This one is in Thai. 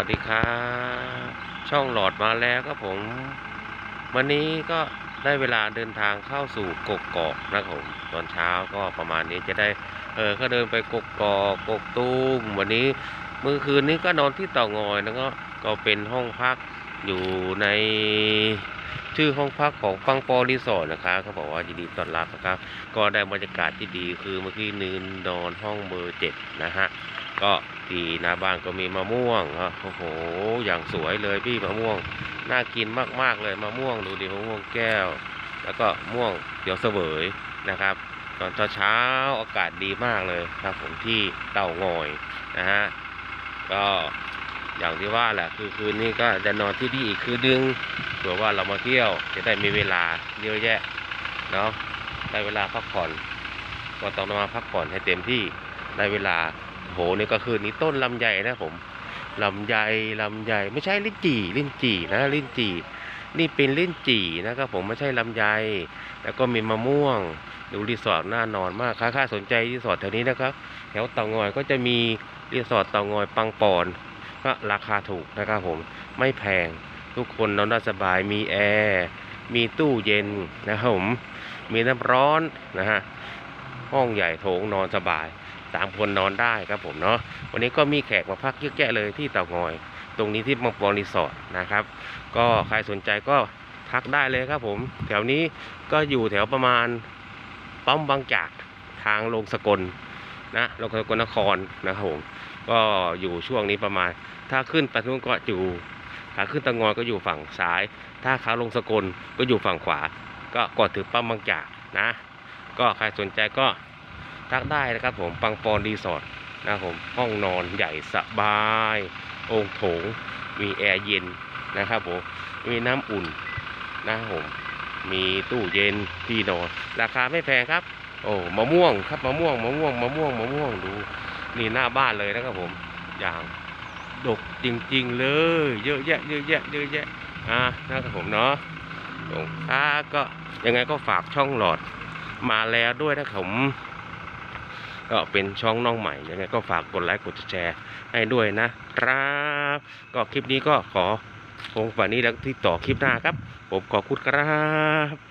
วัสดีครับช่องหลอดมาแล้วครับผม วันนี้ก็ได้เวลาเดินทางเข้าสู่กกอกนะครับผมตอนเช้าก็ประมาณนี้จะได้เออก็เดินไปกกอกกกตูมวันนี้เมื่อคืนนี้ก็นอนที่เต่างอยแล้วก็ก็เป็นห้องพักอยู่ในชื่อห้องพักของปังปอรีสอร์ทนะครับเขาบอกว่ายินดีต้อนรับนะครับ ก็ได้บรรยากาศที่ดีคือเมื่อกี้นืนนอนห้องเบอร์เจ็ดนะฮะ ก็ที่หน้าบ้านก็มีมะม่วงอะโอ้โห อย่างสวยเลยพี่มะม่วง น่ากินมากๆเลยมะม่วงดูดิมะม่วงแก้ว แล้วก็ม่วงเดี๋ยวเสวยนะครับ ตอนเช้าๆอากาศดีมากเลยครับ ผมที่เต่างอยนะฮะก็อย่างที่ว่าแหละคือคืนนี้ก็จะนอนที่นี่อีกคืนนึงเผื่อว่าเรามาเที่ยวจะได้มีเวลาเยอะแยะเนาะได้เวลาพักผ่อน ก็ต้องมาพักผ่อนให้เต็มที่ได้เวลา หนี่ก็คือนี้ต้นลำไยนะผมลำไยลำไยไม่ใช่ลิ้นจี่ลิ้นจี่นะลิ้นจี่นี่เป็นลิ้นจี่นะครับผมไม่ใช่ลำไย แล้วก็มีมะม่วง ดูรีสอร์ทน่านอนมากค่าค่าสนใจรีสอร์ทแถวนี้นะครับ แถวเตางอยก็จะมีรีสอร์ทเตางอยปังปอนก็ราคาถูกนะครับผมไม่แพงทุกคนนอนได้สบายมีแอร์มีตู้เย็นนะครับผมมีน้ำร้อนนะฮะห้องใหญ่โถงนอนสบาย สามคนนอนได้ครับผมเนาะวันนี้ก็มีแขกมาพักเยอะแยะเลยที่เต่างอย ตรงนี้ที่มังปองรีสอร์ทนะครับ ก็ใครสนใจก็ทักได้เลยครับผม แถวนี้ก็อยู่แถวประมาณปั๊มบางจากทางลงสกลนะลงสกลนครนะครับผมก็อยู่ช่วงนี้ประมาณ ถ้าขึ้นไปทุนก็อยู่ขาขึ้นตางอยก็อยู่ฝั่งซ้าย ถ้าขาลงสกลก็อยู่ฝั่งขวา ก็ก่อนถึงปั๊มบางจากนะ ก็ใครสนใจก็ ทักได้นะครับผมปังปอนรีสอร์ทนะครับผมห้องนอนใหญ่สบายองค์โถง มีแอร์เย็นนะครับผมมีน้ำอุ่นนะครับผมมีตู้เย็นที่นอน ราคาไม่แพงครับ โอ้มะม่วงครับมะม่วงมะม่วงมะม่วงมะม่วงดูนี่หน้าบ้านเลยนะครับผมอย่างดกจริงๆเลย เยอะแยะเยอะแยะเยอะแยะอะนะครับผมเนาะตรงค้าก็ยังไงก็ฝากช่องหลอดมาแล้วด้วยนะครับผม ก็เป็นช่องน้องใหม่ยังไงก็ฝากกดไลค์กดแชร์ให้ด้วยนะครับ ก็คลิปนี้ก็ขอคงฝันนี้แล้วที่ต่อคลิปหน้าครับ ผมขอคุณครับ